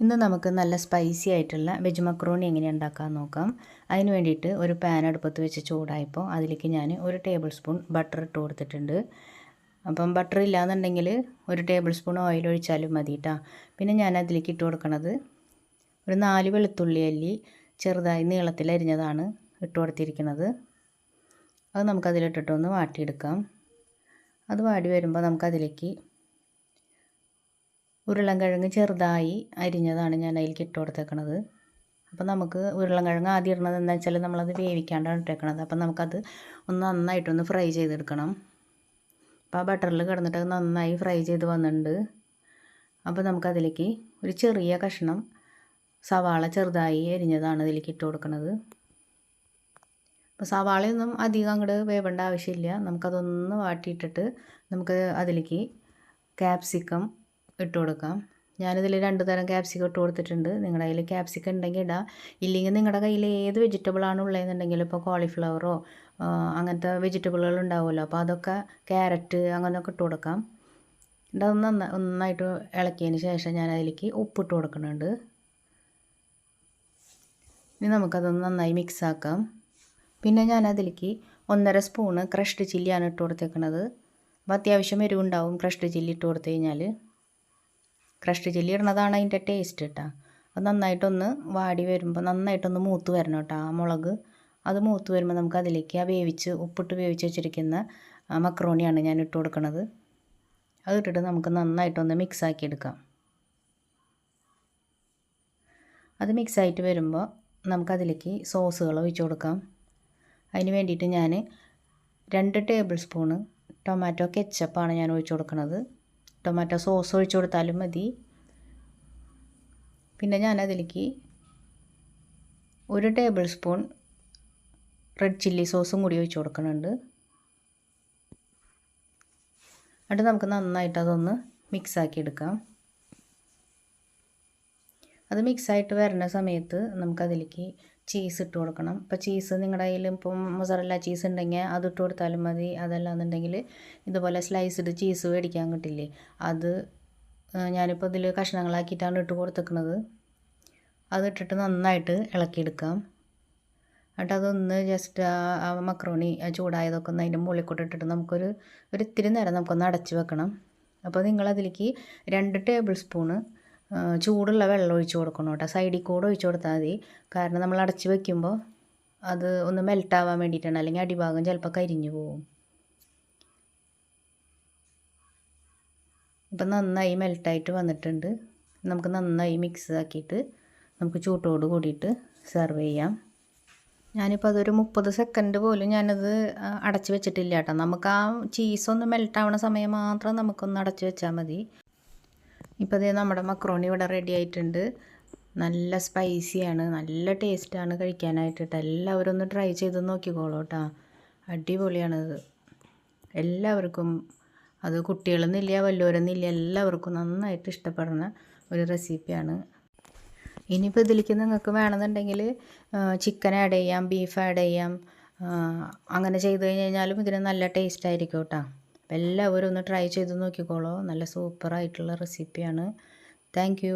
ഇന്ന് നമുക്ക് നല്ല സ്പൈസി ആയിട്ടുള്ള വെജ് മക്രോണി എങ്ങനെ ഉണ്ടാക്കാൻ നോക്കാം. അതിന് വേണ്ടിയിട്ട് ഒരു പാൻ അടുപ്പത്ത് വെച്ച് ചൂടായപ്പോൾ അതിലേക്ക് ഞാൻ ഒരു ടേബിൾ സ്പൂൺ ബട്ടർ ഇട്ട് കൊടുത്തിട്ടുണ്ട്. അപ്പം ബട്ടർ ഇല്ലാന്നുണ്ടെങ്കിൽ ഒരു ടേബിൾ സ്പൂൺ ഓയിൽ ഒഴിച്ചാലും മതി കേട്ടോ പിന്നെ ഞാൻ അതിലേക്ക് ഇട്ട് കൊടുക്കണത് ഒരു നാല് വെളുത്തുള്ളി അല്ലി ചെറുതായി നീളത്തിൽ അരിഞ്ഞതാണ് ഇട്ട് കൊടുത്തിരിക്കുന്നത് അത് നമുക്കതിലിട്ടിട്ടൊന്ന് വാട്ടിയെടുക്കാം. അത് വാടി വരുമ്പോൾ നമുക്കതിലേക്ക് ഉരുളൻകിഴങ്ങ് ചെറുതായി അരിഞ്ഞതാണ് ഞാൻ അതിൽ ഇട്ട് കൊടുത്തേക്കണത്. അപ്പോൾ നമുക്ക് ഉരുളൻകിഴങ്ങ് ആദ്യം ഇടുന്നത് എന്താ വെച്ചാൽ നമ്മളത് വേവിക്കാണ്ടാണ് ഇട്ടേക്കണത്. അപ്പോൾ നമുക്കത് ഒന്ന് നന്നായിട്ടൊന്ന് ഫ്രൈ ചെയ്തെടുക്കണം. അപ്പോൾ ആ ബട്ടറിൽ കിടന്നിട്ട് നന്നായി ഫ്രൈ ചെയ്ത് വന്നിട്ടുണ്ട്. അപ്പോൾ നമുക്കതിലേക്ക് ഒരു ചെറിയ കഷ്ണം സവാള ചെറുതായി അരിഞ്ഞതാണ് ഇതിലേക്ക് ഇട്ട് കൊടുക്കുന്നത് അപ്പോൾ സവാളയൊന്നും അധികം അങ്ങോട്ട് വേവേണ്ട ആവശ്യമില്ല. നമുക്കതൊന്ന് വാട്ടിയിട്ടിട്ട് നമുക്ക് അതിലേക്ക് ക്യാപ്സിക്കം ഇട്ട് കൊടുക്കാം. ഞാനിതിൽ രണ്ട് തരം ക്യാപ്സിക്കം ഇട്ട് കൊടുത്തിട്ടുണ്ട്. നിങ്ങളുടെ കയ്യിൽ ക്യാപ്സിക്കം ഉണ്ടെങ്കിൽ ഇടാം. ഇല്ലെങ്കിൽ നിങ്ങളുടെ കയ്യിൽ ഏത് വെജിറ്റബിളാണ് ഉള്ളതെന്നുണ്ടെങ്കിൽ ഇപ്പോൾ കോളിഫ്ലവറോ അങ്ങനത്തെ വെജിറ്റബിളുകൾ ഉണ്ടാവുമല്ലോ. അപ്പോൾ അതൊക്കെ ക്യാരറ്റ് അങ്ങനെയൊക്കെ ഇട്ട് കൊടുക്കാം. നന്നായി നന്നായിട്ട് ഇളക്കിയതിന് ശേഷം ഞാൻ അതിലേക്ക് ഉപ്പിട്ട് കൊടുക്കുന്നുണ്ട്. ഇനി നമുക്കതൊന്ന് നന്നായി മിക്സ് ആക്കാം. പിന്നെ ഞാൻ അതിലേക്ക് ഒന്നര സ്പൂണ് ക്രഷ്ഡ് ചില്ലിയാണ് ഇട്ട് കൊടുത്തേക്കുന്നത് അപ്പോൾ അത്യാവശ്യം എരിവുണ്ടാവും ക്രഷ്ഡ് ചില്ലി ഇട്ട് കൊടുത്തു കഴിഞ്ഞാൽ ക്രഷ്ഡ് ചില്ലി ഇടുന്നതാണ് അതിന്റെ ടേസ്റ്റ് കേട്ടോ അത് നന്നായിട്ടൊന്ന് വാടി വരുമ്പോൾ നന്നായിട്ടൊന്ന് മൂത്ത് വരണം കേട്ടോ ആ മുളക്. അത് മൂത്ത് വരുമ്പോൾ നമുക്ക് അതിലേക്ക് ആ വേവിച്ച് ഉപ്പിട്ട് വേവിച്ച് വെച്ചിരിക്കുന്ന മക്രോണിയാണ് ഞാൻ ഇട്ട് കൊടുക്കുന്നത് അത് ഇട്ടിട്ട് നമുക്ക് നന്നായിട്ടൊന്ന് മിക്സ് ആക്കി എടുക്കാം. അത് മിക്സ് ആയിട്ട് വരുമ്പോൾ നമുക്കതിലേക്ക് സോസുകൾ ഒഴിച്ച് കൊടുക്കാം. അതിന് വേണ്ടിയിട്ട് ഞാൻ രണ്ട് ടേബിൾ സ്പൂണ് ടൊമാറ്റോ കെച്ചപ്പാണ് ഞാൻ ഒഴിച്ച് കൊടുക്കുന്നത് ടൊമാറ്റോ സോസ് ഒഴിച്ചു കൊടുത്താലും മതി. പിന്നെ ഞാൻ അതിലേക്ക് ഒരു ടേബിൾ സ്പൂൺ റെഡ് ചില്ലി സോസും കൂടി ഒഴിച്ചു കൊടുക്കുന്നുണ്ട്. എന്നിട്ട് നമുക്ക് നന്നായിട്ട് അതൊന്ന് മിക്സാക്കി എടുക്കാം. അത് മിക്സായിട്ട് വരുന്ന സമയത്ത് നമുക്കതിലേക്ക് ചീസ് ഇട്ട് കൊടുക്കണം. ഇപ്പോൾ ചീസ് നിങ്ങളുടെ കയ്യിൽ ഇപ്പം മൊസറല്ല ചീസ് ഉണ്ടെങ്കിൽ അത് ഇട്ട് കൊടുത്താലും മതി. അതല്ലാന്നുണ്ടെങ്കിൽ ഇതുപോലെ സ്ലൈസ്ഡ് ചീസ് മേടിക്കാൻ കിട്ടില്ലേ? അത് ഞാനിപ്പോൾ ഇതിൽ കഷ്ണങ്ങളാക്കിയിട്ടാണ് ഇട്ട് കൊടുത്തേക്കുന്നത് അത് ഇട്ടിട്ട് നന്നായിട്ട് ഇളക്കിയെടുക്കാം. എന്നിട്ട് അതൊന്ന് ജസ്റ്റ് ആ മക്രോണി ചൂടായതൊക്കെ ഒന്ന് അതിന്റെ മുകളിൽ ഇട്ടിട്ട് നമുക്കൊരു ഒരു ഇത്തിരി നേരം നമുക്കൊന്ന് അടച്ച് വെക്കണം. അപ്പോൾ നിങ്ങളതിലേക്ക് രണ്ട് ടേബിൾ സ്പൂണ് ചൂടുള്ള വെള്ളം ഒഴിച്ച് കൊടുക്കണം കേട്ടോ. സൈഡിൽ കൂടെ ഒഴിച്ച് കൊടുത്താൽ മതി. കാരണം നമ്മൾ അടച്ച് വെക്കുമ്പോൾ അത് ഒന്ന് മെൽട്ടാവാൻ വേണ്ടിയിട്ടാണ്. അല്ലെങ്കിൽ അടിഭാഗം ചിലപ്പോൾ കരിഞ്ഞു പോകും. ഇപ്പം നന്നായി മെൽട്ടായിട്ട് വന്നിട്ടുണ്ട്. നമുക്ക് നന്നായി മിക്സ് ആക്കിയിട്ട് നമുക്ക് ചൂട്ടോട് കൂടിയിട്ട് സെർവ് ചെയ്യാം. ഞാനിപ്പോൾ അതൊരു മുപ്പത് സെക്കൻഡ് പോലും ഞാനത് അടച്ച് വെച്ചിട്ടില്ല കേട്ടോ. നമുക്ക് ആ ചീസൊന്ന് മെൽട്ടാവണ സമയം മാത്രം നമുക്കൊന്ന് അടച്ച് വെച്ചാൽ മതി. ഇപ്പോൾ ഇതേ നമ്മുടെ മക്രോണി ഇവിടെ റെഡി ആയിട്ടുണ്ട്. നല്ല സ്പൈസിയാണ് നല്ല ടേസ്റ്റാണ് കഴിക്കാനായിട്ടിട്ട്. എല്ലാവരും ഒന്ന് ട്രൈ ചെയ്ത് നോക്കിക്കോളൂ കേട്ടോ അടിപൊളിയാണിത് എല്ലാവർക്കും അത് കുട്ടികളെന്നില്ല വല്ലവരെന്നില്ല എല്ലാവർക്കും നന്നായിട്ട് ഇഷ്ടപ്പെടുന്ന ഒരു റെസിപ്പിയാണ് ഇനിയിപ്പോൾ ഇതിലേക്ക് നിങ്ങൾക്ക് വേണമെന്നുണ്ടെങ്കിൽ ചിക്കൻ ആഡ് ചെയ്യാം ബീഫ് ആഡ് ചെയ്യാം അങ്ങനെ ചെയ്ത് കഴിഞ്ഞ് കഴിഞ്ഞാലും ഇതിന് നല്ല ടേസ്റ്റ് ആയിരിക്കും കേട്ടോ എല്ലാവരും ഒന്ന് ട്രൈ ചെയ്ത് നോക്കിക്കോളൂ. നല്ല സൂപ്പറായിട്ടുള്ള റെസിപ്പിയാണ് താങ്ക്